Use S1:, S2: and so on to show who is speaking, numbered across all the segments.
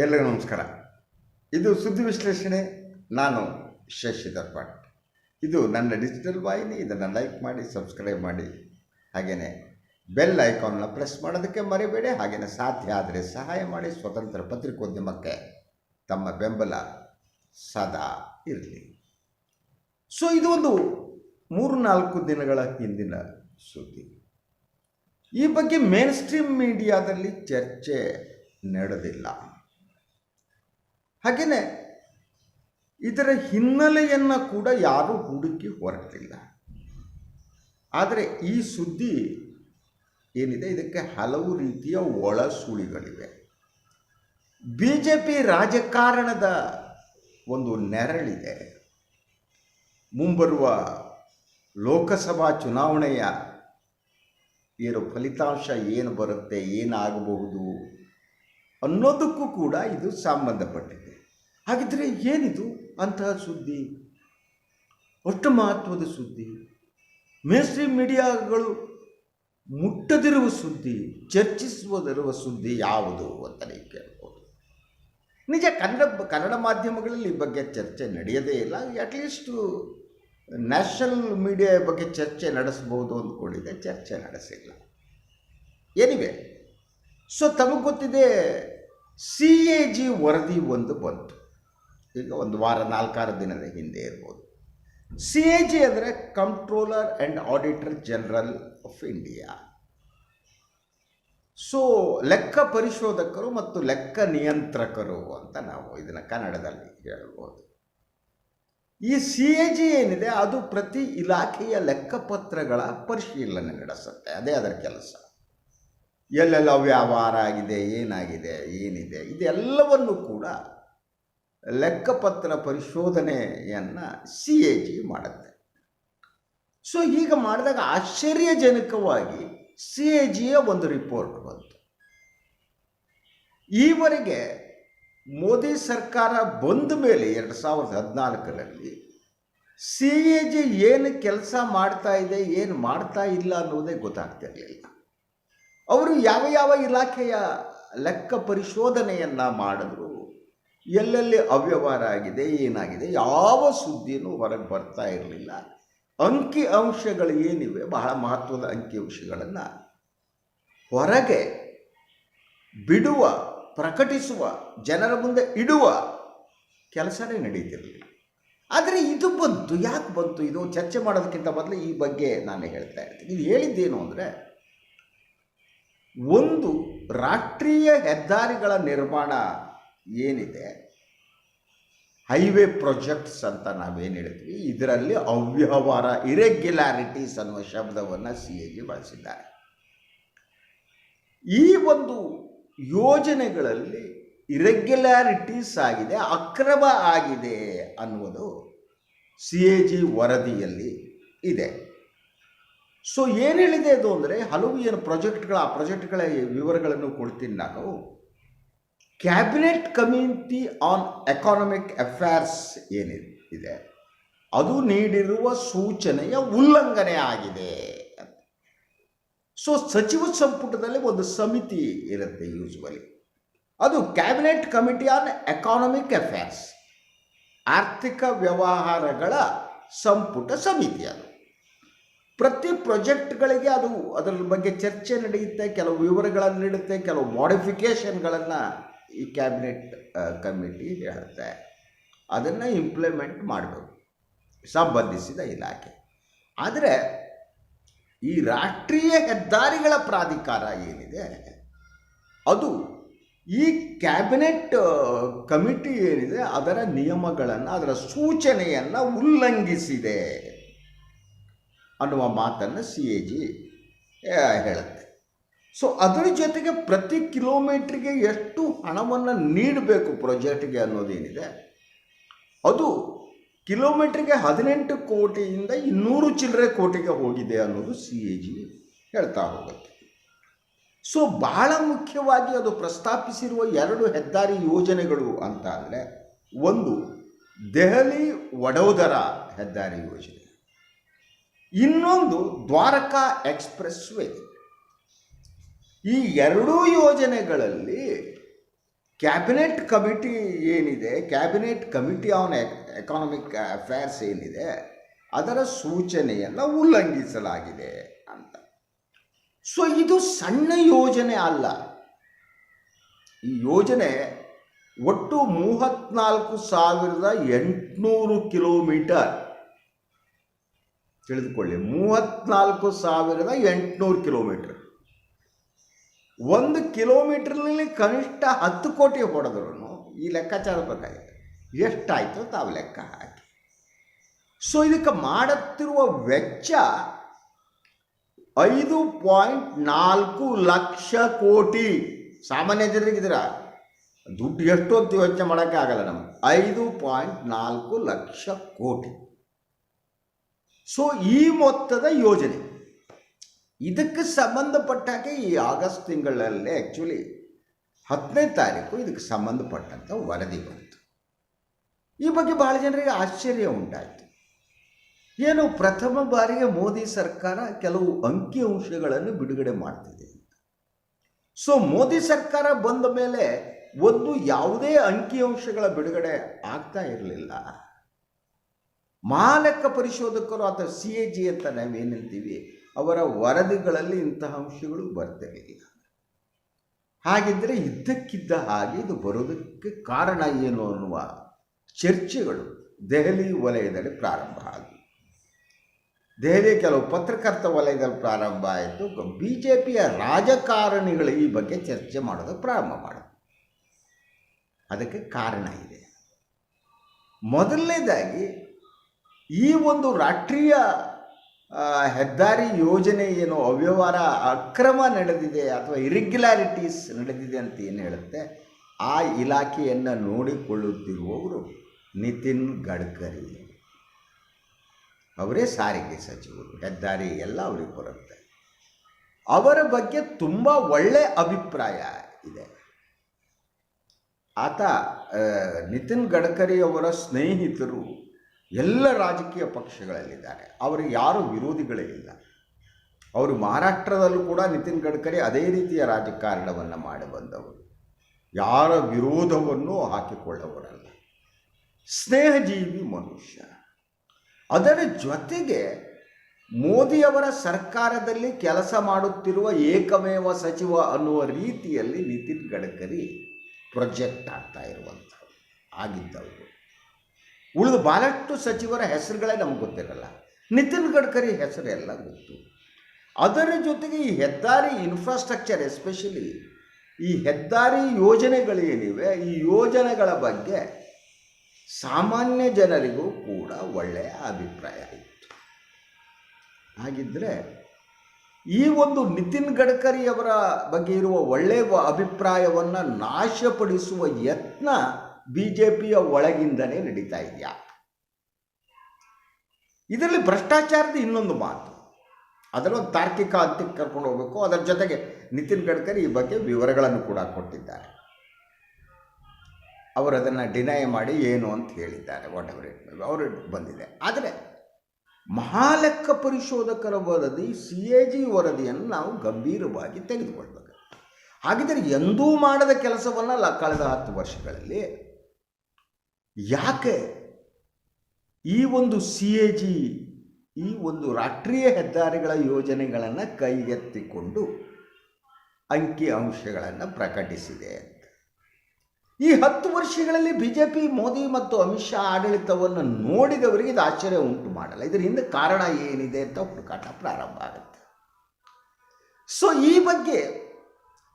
S1: ಎಲ್ಲರಿಗೂ ನಮಸ್ಕಾರ. ಇದು ಸುದ್ದಿ ವಿಶ್ಲೇಷಣೆ. ನಾನು ಶಶಿಧರ್ ಭಟ್. ಇದು ನನ್ನ ಡಿಜಿಟಲ್ ವಾಹಿನಿ. ಇದನ್ನು ಲೈಕ್ ಮಾಡಿ ಸಬ್ಸ್ಕ್ರೈಬ್ ಮಾಡಿ. ಹಾಗೆಯೇ ಬೆಲ್ ಐಕಾನ್ನ ಪ್ರೆಸ್ ಮಾಡೋದಕ್ಕೆ ಮರಿಬೇಡಿ. ಹಾಗೆಯೇ ಸಾಧ್ಯ ಆದರೆ ಸಹಾಯ ಮಾಡಿ. ಸ್ವತಂತ್ರ ಪತ್ರಿಕೋದ್ಯಮಕ್ಕೆ ತಮ್ಮ ಬೆಂಬಲ ಸದಾ ಇರಲಿ. ಸೊ ಇದು ಒಂದು ಮೂರು ನಾಲ್ಕು ದಿನಗಳ ಹಿಂದಿನ ಸುದ್ದಿ. ಈ ಬಗ್ಗೆ ಮೇನ್ ಸ್ಟ್ರೀಮ್ ಮೀಡಿಯಾದಲ್ಲಿ ಚರ್ಚೆ ನಡೆದಿಲ್ಲ. ಹಾಗೆಯೇ ಇದರ ಹಿನ್ನೆಲೆಯನ್ನು ಕೂಡ ಯಾರೂ ಹುಡುಕಿ ಹೊರಟಿಲ್ಲ. ಆದರೆ ಈ ಸುದ್ದಿ ಏನಿದೆ? ಇದಕ್ಕೆ ಹಲವು ರೀತಿಯ ಒಳಸುಳಿಗಳಿವೆ. ಬಿ ಜೆ ಪಿ ರಾಜಕಾರಣದ ಒಂದು ನೆರಳಿದೆ. ಮುಂಬರುವ ಲೋಕಸಭಾ ಚುನಾವಣೆಯ ಏನು ಫಲಿತಾಂಶ ಏನು ಬರುತ್ತೆ, ಏನಾಗಬಹುದು ಅನ್ನೋದಕ್ಕೂ ಕೂಡ ಇದು ಸಂಬಂಧಪಟ್ಟಿದೆ. ಹಾಗಿದ್ರೆ ಏನಿದು ಅಂತಹ ಸುದ್ದಿ? ಅಷ್ಟು ಮಹತ್ವದ ಸುದ್ದಿ. ಮೇಸ್ಟ್ರೀಮ್ ಮೀಡಿಯಾಗಳು ಮುಟ್ಟದಿರುವ ಸುದ್ದಿ, ಚರ್ಚಿಸುವುದಿರುವ ಸುದ್ದಿ ಯಾವುದು ಅಂತ ನೀವು ಕೇಳ್ಬೋದು. ನಿಜ ಕನ್ನಡ ಕನ್ನಡ ಮಾಧ್ಯಮಗಳಲ್ಲಿ ಈ ಬಗ್ಗೆ ಚರ್ಚೆ ನಡೆಯದೇ ಇಲ್ಲ. ಅಟ್ಲೀಸ್ಟು ನ್ಯಾಷನಲ್ ಮೀಡಿಯಾ ಬಗ್ಗೆ ಚರ್ಚೆ ನಡೆಸಬಹುದು ಅಂದ್ಕೊಂಡಿದೆ ಚರ್ಚೆ ನಡೆಸಿಲ್ಲ. ಎನಿವೆ ಸೊ ತಮಗೆ ಗೊತ್ತಿದೆ ಸಿ ಎ ಜಿ ವರದಿ ಒಂದು ಬಂತು. ಈಗ ಒಂದು ವಾರ, ನಾಲ್ಕಾರು ದಿನದ ಹಿಂದೆ ಇರ್ಬೋದು. ಸಿ ಎ ಜಿ ಅಂದರೆ controller and auditor general of India so ಲೆಕ್ಕ ಪರಿಶೋಧಕರು ಮತ್ತು ಲೆಕ್ಕ ನಿಯಂತ್ರಕರು ಅಂತ ನಾವು ಇದನ್ನು ಕನ್ನಡದಲ್ಲಿ ಹೇಳ್ಬೋದು. ಈ ಸಿ ಎ ಜಿ ಏನಿದೆ, ಅದು ಪ್ರತಿ ಇಲಾಖೆಯ ಲೆಕ್ಕಪತ್ರಗಳ ಪರಿಶೀಲನೆ ನಡೆಸುತ್ತೆ. ಅದೇ ಅದರ ಕೆಲಸ. ಎಲ್ಲೆಲ್ಲ ವ್ಯವಹಾರ ಆಗಿದೆ, ಏನಾಗಿದೆ, ಏನಿದೆ, ಇದೆಲ್ಲವನ್ನು ಕೂಡ ಲೆಕ್ಕಪತ್ರ ಪರಿಶೋಧನೆಯನ್ನು ಸಿ ಎ ಜಿ ಮಾಡುತ್ತೆ. ಸೊ ಈಗ ಮಾಡಿದಾಗ ಆಶ್ಚರ್ಯಜನಕವಾಗಿ ಸಿ ಎ ಜಿಯ ಒಂದು ರಿಪೋರ್ಟ್ ಬಂತು. ಈವರೆಗೆ ಮೋದಿ ಸರ್ಕಾರ ಬಂದ ಮೇಲೆ ಎರಡು ಸಾವಿರದ ಹದಿನಾಲ್ಕರಲ್ಲಿ ಸಿ ಎ ಜಿ ಏನು ಕೆಲಸ ಮಾಡ್ತಾ ಇದೆ, ಏನು ಮಾಡ್ತಾ ಇಲ್ಲ ಅನ್ನೋದೇ ಗೊತ್ತಾಗ್ತಿರಲಿಲ್ಲ. ಅವರು ಯಾವ ಯಾವ ಇಲಾಖೆಯ ಲೆಕ್ಕ ಪರಿಶೋಧನೆಯನ್ನು ಮಾಡಿದ್ರು ಎಲ್ಲೆಲ್ಲಿ ಅವ್ಯವಹಾರ ಆಗಿದೆ, ಏನಾಗಿದೆ, ಯಾವ ಸುದ್ದಿನೂ ಹೊರಗೆ ಬರ್ತಾ ಇರಲಿಲ್ಲ. ಅಂಕಿ ಅಂಶಗಳು ಏನಿವೆ, ಬಹಳ ಮಹತ್ವದ ಅಂಕಿ ಅಂಶಗಳನ್ನು ಹೊರಗೆ ಬಿಡುವ, ಪ್ರಕಟಿಸುವ, ಜನರ ಮುಂದೆ ಇಡುವ ಕೆಲಸನೇ ನಡೀತಿರಲಿಲ್ಲ. ಆದರೆ ಇದು ಬಂತು, ಯಾಕೆ ಬಂತು? ಇದು ಚರ್ಚೆ ಮಾಡೋದಕ್ಕಿಂತ ಮೊದಲು ಈ ಬಗ್ಗೆ ನಾನು ಹೇಳ್ತಾ ಇರ್ತೀನಿ. ಇದು ಹೇಳಿದ್ದೇನು ಅಂದರೆ, ಒಂದು ರಾಷ್ಟ್ರೀಯ ಹೆದ್ದಾರಿಗಳ ನಿರ್ಮಾಣ ಏನಿದೆ? ಹೈವೇ ಪ್ರಾಜೆಕ್ಟ್ಸ್ ಅಂತ ನಾವೇನು ಹೇಳ್ತೀವಿ ಇದರಲ್ಲಿ ಅವ್ಯವಹಾರ, ಇರೆಗ್ಯುಲಾರಿಟೀಸ್ ಅನ್ನುವ ಶಬ್ದವನ್ನು ಸಿ ಎ ಜಿ ಬಳಸಿದ್ದಾರೆ. ಈ ಒಂದು ಯೋಜನೆಗಳಲ್ಲಿ ಇರೆಗ್ಯುಲಾರಿಟೀಸ್ ಆಗಿದೆ, ಅಕ್ರಮ ಆಗಿದೆ ಅನ್ನುವುದು ಸಿ ಎ ಜಿ ವರದಿಯಲ್ಲಿ ಇದೆ. ಸೊ ಏನು ಹೇಳಿದೆ ಅದು ಅಂದರೆ, ಹಲವು ಏನು ಪ್ರಾಜೆಕ್ಟ್ಗಳ, ಆ ಪ್ರಾಜೆಕ್ಟ್ಗಳ ವಿವರಗಳನ್ನು ಕೊಡ್ತೀನಿ ನಾನು. Cabinet committee on economic affairs ಏನಿದೆ? ಅದು ನೀಡಿರುವ ಸೂಚನೆಯ ಉಲ್ಲಂಘನೆ ಆಗಿದೆ ಸೊ ಸಚಿವ ಸಂಪುಟದಲ್ಲಿ ಒಂದು ಸಮಿತಿ ಇರುತ್ತೆ ಯೂಸ್ವಲಿ ಅದು cabinet committee on economic affairs ಆರ್ಥಿಕ ವ್ಯವಹಾರಗಳ ಸಂಪುಟ ಸಮಿತಿ ಅದು. ಪ್ರತಿ ಪ್ರಾಜೆಕ್ಟ್ಗಳಿಗೆ ಅದು ಅದರ ಬಗ್ಗೆ ಚರ್ಚೆ ನಡೆಯುತ್ತೆ, ಕೆಲವು ವಿವರಗಳನ್ನು ನೀಡುತ್ತೆ, ಕೆಲವು ಮಾಡಿಫಿಕೇಷನ್ಗಳನ್ನು ಈ ಕ್ಯಾಬಿನೆಟ್ ಕಮಿಟಿ ಹೇಳುತ್ತೆ. ಅದನ್ನು ಇಂಪ್ಲಿಮೆಂಟ್ ಮಾಡಬೇಕು. ಸಂಬಂಧಿಸಿದ ಇಲಾಖೆ. ಆದರೆ ಈ ರಾಷ್ಟ್ರೀಯ ಹೆದ್ದಾರಿಗಳ ಪ್ರಾಧಿಕಾರ ಏನಿದೆ, ಅದು ಈ ಕ್ಯಾಬಿನೆಟ್ ಕಮಿಟಿ ಏನಿದೆ, ಅದರ ನಿಯಮಗಳನ್ನು, ಅದರ ಸೂಚನೆಯನ್ನು ಉಲ್ಲಂಘಿಸಿದೆ ಅನ್ನುವ ಮಾತನ್ನು ಸಿ ಎ ಜಿ ಹೇಳುತ್ತೆ. ಸೊ ಅದರ ಜೊತೆಗೆ ಪ್ರತಿ ಕಿಲೋಮೀಟ್ರಿಗೆ ಎಷ್ಟು ಹಣವನ್ನು ನೀಡಬೇಕು ಪ್ರಾಜೆಕ್ಟ್ಗೆ ಅನ್ನೋದೇನಿದೆ, ಅದು ಕಿಲೋಮೀಟ್ರಿಗೆ ಹದಿನೆಂಟು ಕೋಟಿಯಿಂದ ಇನ್ನೂರು ಚಿಲ್ಲರೆ ಕೋಟಿಗೆ ಹೋಗಿದೆ ಅನ್ನೋದು ಸಿ ಎ ಜಿ ಹೇಳ್ತಾ ಹೋಗುತ್ತೆ. ಸೊ ಬಹಳ ಮುಖ್ಯವಾಗಿ ಅದು ಪ್ರಸ್ತಾಪಿಸಿರುವ ಎರಡು ಹೆದ್ದಾರಿ ಯೋಜನೆಗಳು ಅಂತ ಅಂದರೆ, ಒಂದು ದೆಹಲಿ ವಡೋದರ ಹೆದ್ದಾರಿ ಯೋಜನೆ, ಇನ್ನೊಂದು ದ್ವಾರಕಾ ಎಕ್ಸ್ಪ್ರೆಸ್ ವೇ ಈ ಎರಡೂ ಯೋಜನೆಗಳಲ್ಲಿ ಕ್ಯಾಬಿನೆಟ್ ಕಮಿಟಿ ಏನಿದೆ, cabinet committee on economic affairs ಏನಿದೆ, ಅದರ ಸೂಚನೆಯನ್ನು ಉಲ್ಲಂಘಿಸಲಾಗಿದೆ ಅಂತ. ಸೊ ಇದು ಸಣ್ಣ ಯೋಜನೆ ಅಲ್ಲ. ಈ ಯೋಜನೆ ಒಟ್ಟು ಮೂವತ್ನಾಲ್ಕು ಸಾವಿರದ ಎಂಟುನೂರು ಕಿಲೋಮೀಟರ್. ತಿಳಿದುಕೊಳ್ಳಿ, ಮೂವತ್ನಾಲ್ಕು ಸಾವಿರದ ಎಂಟುನೂರು ಕಿಲೋಮೀಟರ್. ಒಂದು ಕಿಲೋಮೀಟರ್ನಲ್ಲಿ ಕನಿಷ್ಠ ಹತ್ತು ಕೋಟಿ ಹೊಡೆದ್ರು ಈ ಲೆಕ್ಕಾಚಾರ ಬೇಕಾಗಿದೆ ಎಷ್ಟಾಯಿತು ತಾವು ಲೆಕ್ಕ ಹಾಕಿ. ಸೊ ಇದಕ್ಕೆ ಮಾಡುತ್ತಿರುವ ವೆಚ್ಚ ಐದು ಪಾಯಿಂಟ್ ನಾಲ್ಕು ಲಕ್ಷ ಕೋಟಿ. ಸಾಮಾನ್ಯ ಜನರಿಗಿದ್ದೀರ ದುಡ್ಡು ಎಷ್ಟು ಅಂತ ಯೋಚನೆ ಮಾಡೋಕ್ಕೆ ಆಗಲ್ಲ ನಮ್ಗೆ. ಐದು ಪಾಯಿಂಟ್ ನಾಲ್ಕು ಲಕ್ಷ ಕೋಟಿ. ಸೊ ಈ ಮೊತ್ತದ ಯೋಜನೆ ಇದಕ್ಕೆ ಸಂಬಂಧಪಟ್ಟಾಗೆ ಈ ಆಗಸ್ಟ್ ತಿಂಗಳಲ್ಲೇ ಆ್ಯಕ್ಚುಲಿ ಹತ್ತನೇ ತಾರೀಕು ಇದಕ್ಕೆ ಸಂಬಂಧಪಟ್ಟಂಥ ವರದಿ ಬಂತು. ಈ ಬಗ್ಗೆ ಭಾಳ ಜನರಿಗೆ ಆಶ್ಚರ್ಯ ಉಂಟಾಯಿತು. ಏನು ಪ್ರಥಮ ಬಾರಿಗೆ ಮೋದಿ ಸರ್ಕಾರ ಕೆಲವು ಅಂಕಿಅಂಶಗಳನ್ನು ಬಿಡುಗಡೆ ಮಾಡ್ತಿದೆ ಸೊ ಮೋದಿ ಸರ್ಕಾರ ಬಂದ ಮೇಲೆ ಒಂದು ಯಾವುದೇ ಅಂಕಿಅಂಶಗಳ ಬಿಡುಗಡೆ ಆಗ್ತಾ ಇರಲಿಲ್ಲ. ಮಹಾಲೆಕ್ಕ ಪರಿಶೋಧಕರು ಅಥವಾ ಸಿ ಎ ಜಿ ಅಂತ ನಾವೇನಂತೀವಿ ಅವರ ವರದಿಗಳಲ್ಲಿ ಇಂತಹ ಅಂಶಗಳು ಬರ್ತಿರಲಿಲ್ಲ ಹಾಗಿದ್ದರೆ ಇದ್ದಕ್ಕಿದ್ದ ಹಾಗೆ ಇದು ಬರೋದಕ್ಕೆ ಕಾರಣ ಏನು ಅನ್ನುವ ಚರ್ಚೆಗಳು ದೆಹಲಿ ವಲಯದಲ್ಲಿ ಪ್ರಾರಂಭ ಆದವು ದೆಹಲಿಯ ಕೆಲವು ಪತ್ರಕರ್ತ ವಲಯದಲ್ಲಿ ಪ್ರಾರಂಭ ಆಯಿತು. ಬಿ ಜೆ ಪಿಯ ರಾಜಕಾರಣಿಗಳು ಈ ಬಗ್ಗೆ ಚರ್ಚೆ ಮಾಡೋದು ಪ್ರಾರಂಭ ಮಾಡಿದ್ರು ಅದಕ್ಕೆ ಕಾರಣ ಇದೆ. ಮೊದಲನೇದಾಗಿ ಈ ಒಂದು ರಾಷ್ಟ್ರೀಯ ಹೆದ್ದಾರಿ ಯೋಜನೆ ಏನು ಅವ್ಯವಹಾರ ಅಕ್ರಮ ನಡೆದಿದೆ ಅಥವಾ ಇರೆಗ್ಯುಲಾರಿಟೀಸ್ ನಡೆದಿದೆ ಅಂತ ಏನು ಹೇಳುತ್ತೆ? ಆ ಇಲಾಖೆಯನ್ನು ನೋಡಿಕೊಳ್ಳುತ್ತಿರುವವರು ನಿತಿನ್ ಗಡ್ಕರಿ. ಅವರೇ ಸಾರಿಗೆ ಸಚಿವರು. ಹೆದ್ದಾರಿ ಎಲ್ಲ ಅವರಿಗೆ ಬರುತ್ತೆ. ಅವರ ಬಗ್ಗೆ ತುಂಬ ಒಳ್ಳೆ ಅಭಿಪ್ರಾಯ ಇದೆ. ಆತ ನಿತಿನ್ ಗಡ್ಕರಿ ಅವರ ಸ್ನೇಹಿತರು ಎಲ್ಲ ರಾಜಕೀಯ ಪಕ್ಷಗಳಲ್ಲಿದ್ದಾರೆ. ಅವರು ಯಾರು ವಿರೋಧಿಗಳೇ ಇಲ್ಲ. ಅವರು ಮಹಾರಾಷ್ಟ್ರದಲ್ಲೂ ಕೂಡ ನಿತಿನ್ ಗಡ್ಕರಿ ಅದೇ ರೀತಿಯ ರಾಜಕಾರಣವನ್ನು ಮಾಡಿ ಬಂದವರು. ಯಾರ ವಿರೋಧವನ್ನು ಹಾಕಿಕೊಳ್ಳವರಲ್ಲ ಸ್ನೇಹಜೀವಿ ಮನುಷ್ಯ. ಅದರ ಜೊತೆಗೆ ಮೋದಿಯವರ ಸರ್ಕಾರದಲ್ಲಿ ಕೆಲಸ ಮಾಡುತ್ತಿರುವ ಏಕಮೇವ ಸಚಿವ ಅನ್ನುವ ರೀತಿಯಲ್ಲಿ ನಿತಿನ್ ಗಡ್ಕರಿ ಪ್ರೊಜೆಕ್ಟ್ ಆಗ್ತಾ ಇರುವಂಥವ್ರು, ಆಗಿದ್ದವರು. ಉಳಿದ ಭಾಳಷ್ಟು ಸಚಿವರ ಹೆಸರುಗಳೇ ನಮ್ಗೆ ಗೊತ್ತಿರಲ್ಲ. ನಿತಿನ್ ಗಡ್ಕರಿ ಹೆಸರೆಲ್ಲ ಗೊತ್ತು. ಅದರ ಜೊತೆಗೆ ಈ ಹೆದ್ದಾರಿ ಇನ್ಫ್ರಾಸ್ಟ್ರಕ್ಚರ್ ಎಸ್ಪೆಷಲಿ ಈ ಹೆದ್ದಾರಿ ಯೋಜನೆಗಳೇನಿವೆ, ಈ ಯೋಜನೆಗಳ ಬಗ್ಗೆ ಸಾಮಾನ್ಯ ಜನರಿಗೂ ಕೂಡ ಒಳ್ಳೆಯ ಅಭಿಪ್ರಾಯ ಇತ್ತು. ಹಾಗಿದ್ದರೆ ಈ ಒಂದು ನಿತಿನ್ ಗಡ್ಕರಿಯವರ ಬಗ್ಗೆ ಇರುವ ಒಳ್ಳೆಯ ಅಭಿಪ್ರಾಯವನ್ನು ನಾಶಪಡಿಸುವ ಯತ್ನ ಬಿ ಜೆ ಪಿಯ ಒಳಗಿಂದನೇ ನಡೀತಾ ಇದೆಯಾ? ಇದರಲ್ಲಿ ಭ್ರಷ್ಟಾಚಾರದ ಇನ್ನೊಂದು ಮಾತು. ಅದರೊಂದು ತಾರ್ಕಿಕ ಅಂತ್ಯಕ್ಕೆ ಕರ್ಕೊಂಡು ಹೋಗಬೇಕು. ಅದರ ಜೊತೆಗೆ ನಿತಿನ್ ಗಡ್ಕರಿ ಈ ಬಗ್ಗೆ ವಿವರಗಳನ್ನು ಕೂಡ ಕೊಟ್ಟಿದ್ದಾರೆ. ಅವರು ಅದನ್ನು ಡಿನೈ ಮಾಡಿ ಏನು ಅಂತ ಹೇಳಿದ್ದಾರೆ ವಾಟ್ ಎವರ್ ಇಟ್ ಅವರು ಬಂದಿದೆ. ಆದರೆ ಮಹಾಲೆಕ್ಕ ಪರಿಶೋಧಕರ ವರದಿ, ಸಿ ಎ ಜಿ ವರದಿಯನ್ನು ನಾವು ಗಂಭೀರವಾಗಿ ತೆಗೆದುಕೊಳ್ಬೇಕು ಹಾಗಿದ್ದರೆ ಎಂದೂ ಮಾಡದ ಕೆಲಸವನ್ನು ಕಳೆದ ಹತ್ತು ವರ್ಷಗಳಲ್ಲಿ ಯಾಕೆ ಈ ಒಂದು ಸಿ ಎ ಜಿ, ಈ ಒಂದು ರಾಷ್ಟ್ರೀಯ ಹೆದ್ದಾರಿಗಳ ಯೋಜನೆಗಳನ್ನು ಕೈಗೆತ್ತಿಕೊಂಡು ಅಂಕಿ ಅಂಶಗಳನ್ನು ಪ್ರಕಟಿಸಿದೆ ಈ ಹತ್ತು ವರ್ಷಗಳಲ್ಲಿ ಬಿ ಜೆ ಪಿ ಮೋದಿ ಮತ್ತು ಅಮಿತ್ ಶಾ ಆಡಳಿತವನ್ನು ನೋಡಿದವರಿಗೆ ಇದು ಆಶ್ಚರ್ಯ ಉಂಟು ಮಾಡಲ್ಲ. ಇದರ ಹಿಂದೆ ಕಾರಣ ಏನಿದೆ ಅಂತ ಹುಡುಕಾಟ ಪ್ರಾರಂಭ ಆಗುತ್ತೆ. ಸೊ ಈ ಬಗ್ಗೆ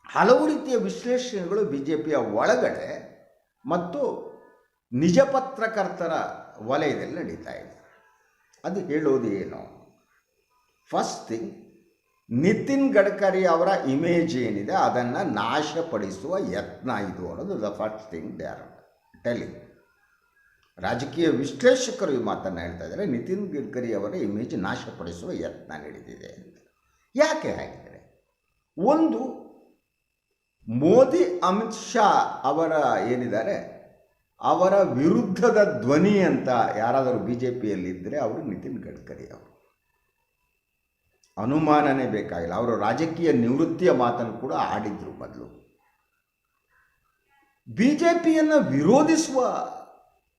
S1: ಹಲವು ರೀತಿಯ ವಿಶ್ಲೇಷಣೆಗಳು ಬಿ ಜೆ ಪಿಯ ಒಳಗಡೆ ಮತ್ತು ನಿಜ ಪತ್ರಕರ್ತರ ವಲಯದಲ್ಲಿ ನಡೀತಾ ಇದೆ. ಅದು ಹೇಳೋದು ಏನು? ಫಸ್ಟ್ ಥಿಂಗ್ ನಿತಿನ್ ಗಡ್ಕರಿ ಅವರ ಇಮೇಜ್ ಏನಿದೆ, ಅದನ್ನು ನಾಶಪಡಿಸುವ ಯತ್ನ ಇದು ಅನ್ನೋದು the first thing they are telling ರಾಜಕೀಯ ವಿಶ್ಲೇಷಕರು ಈ ಮಾತನ್ನು ಹೇಳ್ತಾ ಇದ್ದಾರೆ, ನಿತಿನ್ ಗಡ್ಕರಿ ಅವರ ಇಮೇಜ್ ನಾಶಪಡಿಸುವ ಯತ್ನ ನಡೆದಿದೆ ಅಂತ. ಯಾಕೆ ಹಾಗಿದ್ದಾರೆ ಒಂದು, ಮೋದಿ, ಅಮಿತ್ ಶಾ ಅವರ ಏನಿದ್ದಾರೆ ಅವರ ವಿರುದ್ಧದ ಧ್ವನಿ ಅಂತ ಯಾರಾದರೂ ಬಿ ಜೆ ಪಿಯಲ್ಲಿದ್ದರೆ ಅವರು ನಿತಿನ್ ಗಡ್ಕರಿ ಅವರು. ಅನುಮಾನನೇ ಬೇಕಾಗಿಲ್ಲ. ಅವರು ರಾಜಕೀಯ ನಿವೃತ್ತಿಯ ಮಾತನ್ನು ಕೂಡ ಆಡಿದ್ರು ಮೊದಲು. ಬಿ ಜೆ ಪಿಯನ್ನು ವಿರೋಧಿಸುವ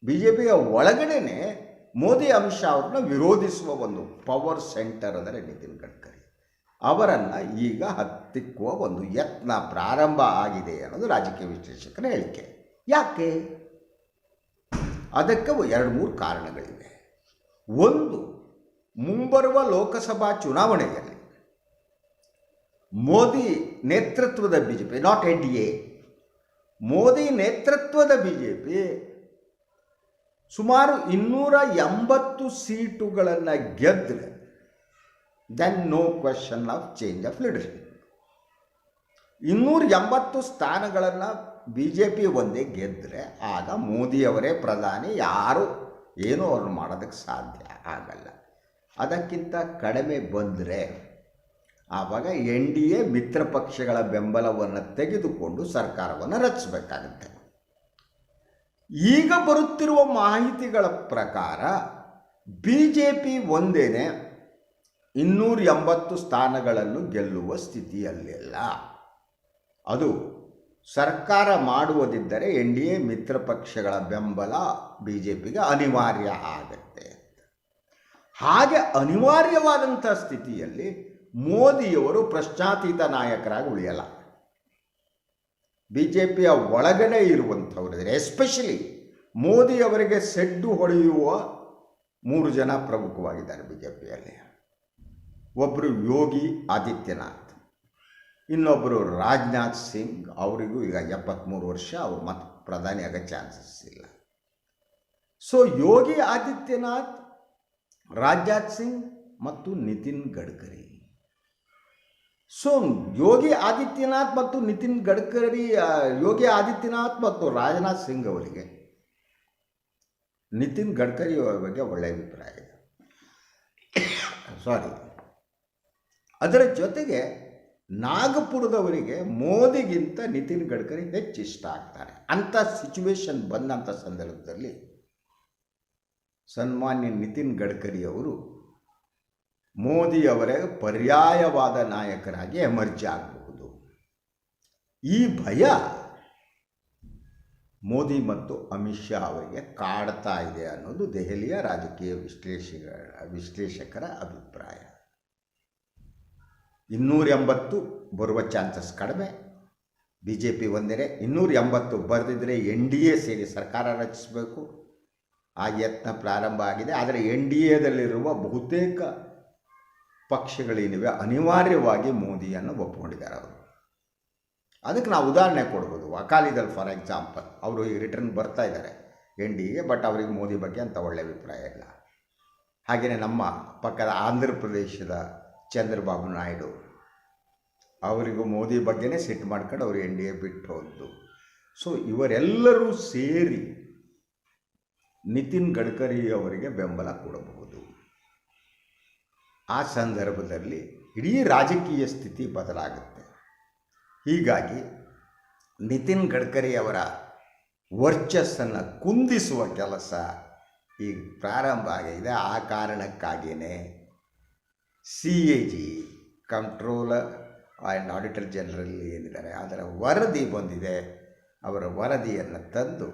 S1: ಬಿ ಜೆ ಪಿಯ ಒಳಗಡೆನೆ ಮೋದಿ, ಅಮಿತ್ ಶಾ ಅವ್ರನ್ನ ವಿರೋಧಿಸುವ ಒಂದು ಪವರ್ ಸೆಂಟರ್ ಅಂದರೆ ನಿತಿನ್ ಗಡ್ಕರಿ. ಅವರನ್ನು ಈಗ ಹತ್ತಿಕ್ಕುವ ಒಂದು ಯತ್ನ ಪ್ರಾರಂಭ ಆಗಿದೆ ಅನ್ನೋದು ರಾಜಕೀಯ ವಿಶ್ಲೇಷಕರ ಹೇಳಿಕೆ. ಯಾಕೆ? ಅದಕ್ಕೆ ಎರಡು ಮೂರು ಕಾರಣಗಳಿವೆ. ಒಂದು, ಮುಂಬರುವ ಲೋಕಸಭಾ ಚುನಾವಣೆಯಲ್ಲಿ ಮೋದಿ ನೇತೃತ್ವದ B J P not N D A Modi ನೇತೃತ್ವದ ಬಿ ಜೆ ಪಿ ಸುಮಾರು ಇನ್ನೂರ ಎಂಬತ್ತು ಸೀಟುಗಳನ್ನು ಗೆದ್ದರೆ then no question of change of leadership ಇನ್ನೂರ ಎಂಬತ್ತು ಸ್ಥಾನಗಳನ್ನು ಬಿ ಜೆ ಪಿ ಒಂದೇ ಗೆದ್ದರೆ ಆಗ ಮೋದಿಯವರೇ ಪ್ರಧಾನಿ, ಯಾರು ಏನೂ ಅವ್ರನ್ನ ಮಾಡೋದಕ್ಕೆ ಸಾಧ್ಯ ಆಗಲ್ಲ. ಅದಕ್ಕಿಂತ ಕಡಿಮೆ ಬಂದರೆ ಆವಾಗ ಎನ್ ಡಿ ಎ ಮಿತ್ರ ಪಕ್ಷಗಳ ಬೆಂಬಲವನ್ನು ತೆಗೆದುಕೊಂಡು ಸರ್ಕಾರವನ್ನು ರಚಿಸಬೇಕಾಗುತ್ತೆ. ಈಗ ಬರುತ್ತಿರುವ ಮಾಹಿತಿಗಳ ಪ್ರಕಾರ ಬಿ ಜೆ ಪಿ ಒಂದೇನೆ ಇನ್ನೂರ ಎಂಬತ್ತು ಸ್ಥಾನಗಳನ್ನು ಗೆಲ್ಲುವ ಸ್ಥಿತಿಯಲ್ಲಿಲ್ಲ. ಅದು ಸರ್ಕಾರ ಮಾಡುವುದಿದ್ದರೆ ಎನ್ ಡಿ ಎ ಮಿತ್ರ ಪಕ್ಷಗಳ ಬೆಂಬಲ ಬಿ ಜೆ ಪಿಗೆ ಅನಿವಾರ್ಯ ಆಗುತ್ತೆ ಹಾಗೆ ಅನಿವಾರ್ಯವಾದಂಥ ಸ್ಥಿತಿಯಲ್ಲಿ ಮೋದಿಯವರು ಪ್ರಶ್ನಾತೀತ ನಾಯಕರಾಗಿ ಉಳಿಯಲ್ಲ. ಬಿ ಜೆ ಪಿಯ ಒಳಗಡೆ ಇರುವಂಥವರಿದ್ರೆ ಎಸ್ಪೆಷಲಿ ಮೋದಿಯವರಿಗೆ ಸೆಡ್ಡು ಹೊಡೆಯುವ ಮೂರು ಜನ ಪ್ರಮುಖವಾಗಿದ್ದಾರೆ ಬಿ ಜೆ ಪಿಯಲ್ಲಿ ಒಬ್ಬರು ಯೋಗಿ ಆದಿತ್ಯನಾಥ್. ಇನ್ನೊಬ್ಬರು ರಾಜನಾಥ್ ಸಿಂಗ್ ಅವರಿಗೂ ಈಗ ಎಪ್ಪತ್ತ್ಮೂರು ವರ್ಷ ಅವರು ಮತ್ತೆ ಪ್ರಧಾನಿ ಆಗೋ ಚಾನ್ಸಸ್ ಇಲ್ಲ. ಸೊ ಯೋಗಿ ಆದಿತ್ಯನಾಥ್, ರಾಜನಾಥ್ ಸಿಂಗ್ ಮತ್ತು ನಿತಿನ್ ಗಡ್ಕರಿ. ಸೊ ಯೋಗಿ ಆದಿತ್ಯನಾಥ್ ಮತ್ತು ನಿತಿನ್ ಗಡ್ಕರಿ ಯೋಗಿ ಆದಿತ್ಯನಾಥ್ ಮತ್ತು ರಾಜನಾಥ್ ಸಿಂಗ್ ಅವರಿಗೆ ನಿತಿನ್ ಗಡ್ಕರಿ ಅವರ ಬಗ್ಗೆ ಒಳ್ಳೆಯ ಅಭಿಪ್ರಾಯ ಇದೆ. ಸಾರಿ ಅದರ ಜೊತೆಗೆ ನಾಗಪುರದವರಿಗೆ ಮೋದಿಗಿಂತ ನಿತಿನ್ ಗಡ್ಕರಿ ಹೆಚ್ಚು ಇಷ್ಟ ಆಗ್ತಾರೆ. ಅಂಥ ಸಿಚುವೇಶನ್ ಬಂದಂಥ ಸಂದರ್ಭದಲ್ಲಿ ಸನ್ಮಾನ್ಯ ನಿತಿನ್ ಗಡ್ಕರಿ ಅವರು ಮೋದಿ ಅವರೇ ಪರ್ಯಾಯವಾದ ನಾಯಕರಾಗಿ ಎಮರ್ಜ್ ಆಗಬಹುದು. ಈ ಭಯ ಮೋದಿ ಮತ್ತು ಅಮಿತ್ ಶಾ ಅವರಿಗೆ ಕಾಡ್ತಾ ಇದೆ ಅನ್ನೋದು ದೆಹಲಿಯ ರಾಜಕೀಯ ವಿಶ್ಲೇಷಕ ವಿಶ್ಲೇಷಕರ ಅಭಿಪ್ರಾಯ. ಇನ್ನೂರ ಎಂಬತ್ತು ಬರುವ ಚಾನ್ಸಸ್ ಕಡಿಮೆ. ಬಿ ಜೆ ಪಿ ಒಂದರೆ ಇನ್ನೂರ ಎಂಬತ್ತು ಬರೆದಿದ್ದರೆ ಎನ್ ಡಿ ಎ ಸೇರಿ ಸರ್ಕಾರ ರಚಿಸಬೇಕು. ಆ ಯತ್ನ ಪ್ರಾರಂಭ ಆಗಿದೆ. ಆದರೆ ಎನ್ ಡಿ ಎದಲ್ಲಿರುವ ಬಹುತೇಕ ಪಕ್ಷಗಳೇನಿವೆ ಅನಿವಾರ್ಯವಾಗಿ ಮೋದಿಯನ್ನು ಒಪ್ಪಿಕೊಂಡಿದ್ದಾರೆ ಅವರು. ಅದಕ್ಕೆ ನಾವು ಉದಾಹರಣೆ ಕೊಡ್ಬೋದು. ಅಕಾಲಿದಲ್ ಫಾರ್ ಎಕ್ಸಾಂಪಲ್, ಅವರು ಈಗ ರಿಟರ್ನ್ ಬರ್ತಾ ಇದ್ದಾರೆ ಎನ್ ಡಿ ಎ, ಬಟ್ ಅವರಿಗೆ ಮೋದಿ ಬಗ್ಗೆ ಅಂತ ಒಳ್ಳೆಯ ಅಭಿಪ್ರಾಯ ಇಲ್ಲ. ಹಾಗೆಯೇ ನಮ್ಮ ಪಕ್ಕದ ಆಂಧ್ರ ಪ್ರದೇಶದ ಚಂದ್ರಬಾಬು ನಾಯ್ಡು. ಅವರಿಗೂ ಮೋದಿ ಬಗ್ಗೆನೇ ಸಿಟ್ಟು ಮಾಡ್ಕೊಂಡು ಅವರು ಎನ್ ಡಿ ಎ ಬಿಟ್ಟು ಹೋದ್ದು. ಸೊ ಇವರೆಲ್ಲರೂ ಸೇರಿ ನಿತಿನ್ ಗಡ್ಕರಿ ಅವರಿಗೆ ಬೆಂಬಲ ಕೊಡಬಹುದು. ಆ ಸಂದರ್ಭದಲ್ಲಿ ಇಡೀ ರಾಜಕೀಯ ಸ್ಥಿತಿ ಬದಲಾಗುತ್ತೆ. ಹೀಗಾಗಿ ನಿತಿನ್ ಗಡ್ಕರಿ ಅವರ ವರ್ಚಸ್ಸನ್ನು ಕುಂದಿಸುವ ಕೆಲಸ ಈಗ ಪ್ರಾರಂಭ ಆಗಿದೆ. ಆ ಕಾರಣಕ್ಕಾಗಿಯೇ C A G controller and auditor general ಏನಿದ್ದಾರೆ, ಅದರ ವರದಿ ಬಂದಿದೆ. ಅವರ ವರದಿಯನ್ನು ತಂದು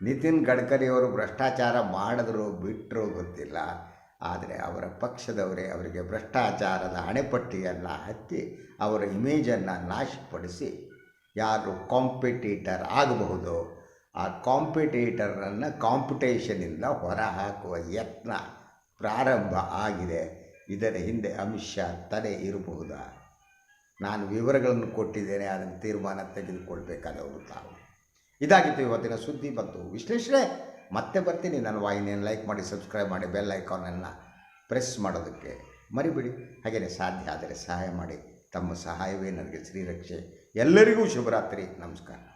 S1: ನಿತಿನ್ ಗಡ್ಕರಿ ಅವರು ಭ್ರಷ್ಟಾಚಾರ ಮಾಡಿದ್ರು ಬಿಟ್ಟರು ಗೊತ್ತಿಲ್ಲ. ಆದರೆ ಅವರ ಪಕ್ಷದವರೇ ಅವರಿಗೆ ಭ್ರಷ್ಟಾಚಾರದ ಹಣೆಪಟ್ಟಿಯನ್ನು ಹತ್ತಿ ಅವರ ಇಮೇಜನ್ನು ನಾಶಪಡಿಸಿ ಯಾರು ಕಾಂಪಿಟೇಟರ್ ಆಗಬಹುದು, ಆ ಕಾಂಪಿಟೇಟರನ್ನು ಕಾಂಪಿಟೇಷನಿಂದ ಹೊರಹಾಕುವ ಯತ್ನ ಪ್ರಾರಂಭ ಆಗಿದೆ. ಇದರ ಹಿಂದೆ ಅಮಿತ್ ಶಾ ತಡೆ ಇರಬಹುದಾ? ನಾನು ವಿವರಗಳನ್ನು ಕೊಟ್ಟಿದ್ದೇನೆ, ಅದನ್ನು ತೀರ್ಮಾನ ತೆಗೆದುಕೊಳ್ಬೇಕಾದವರು ತಾವು. ಇದಾಗಿತ್ತು ಇವತ್ತಿನ ಸುದ್ದಿ ಮತ್ತು ವಿಶ್ಲೇಷಣೆ. ಮತ್ತೆ ಬರ್ತೀನಿ. ನನ್ನ ವಾಹಿನಿಯನ್ನು ಲೈಕ್ ಮಾಡಿ, ಸಬ್ಸ್ಕ್ರೈಬ್ ಮಾಡಿ, ಬೆಲ್ ಐಕಾನನ್ನು ಪ್ರೆಸ್ ಮಾಡೋದಕ್ಕೆ ಮರಿಬಿಡಿ. ಹಾಗೆಯೇ ಸಾಧ್ಯ ಆದರೆ ಸಹಾಯ ಮಾಡಿ. ತಮ್ಮ ಸಹಾಯವೇ ನನಗೆ ಶ್ರೀರಕ್ಷೆ. ಎಲ್ಲರಿಗೂ ಶುಭರಾತ್ರಿ. ನಮಸ್ಕಾರ.